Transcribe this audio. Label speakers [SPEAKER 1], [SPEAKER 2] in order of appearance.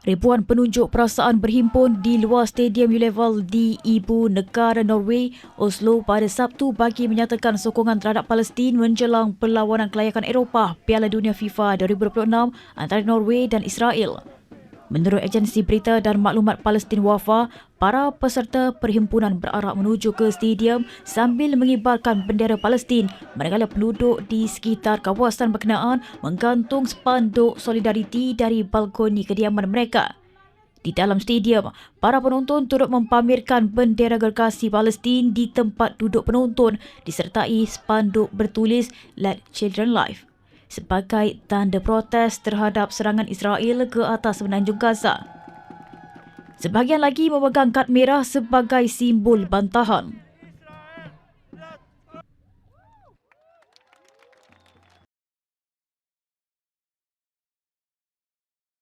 [SPEAKER 1] Ribuan penunjuk perasaan berhimpun di luar Stadium U-Level di Ibu Negara Norway, Oslo pada Sabtu bagi menyatakan sokongan terhadap Palestin menjelang perlawanan kelayakan Eropah Piala Dunia FIFA 2026 antara Norway dan Israel. Menurut agensi berita dan maklumat Palestin Wafa, para peserta perhimpunan berarak menuju ke stadium sambil mengibarkan bendera Palestin manakala penduduk di sekitar kawasan berkenaan menggantung spanduk solidariti dari balkoni kediaman mereka. Di dalam stadium, para penonton turut mempamerkan bendera gergasi Palestin di tempat duduk penonton disertai spanduk bertulis Let Children Live sebagai tanda protes terhadap serangan Israel ke atas semenanjung Gaza. Sebahagian lagi memegang kad merah sebagai simbol bantahan.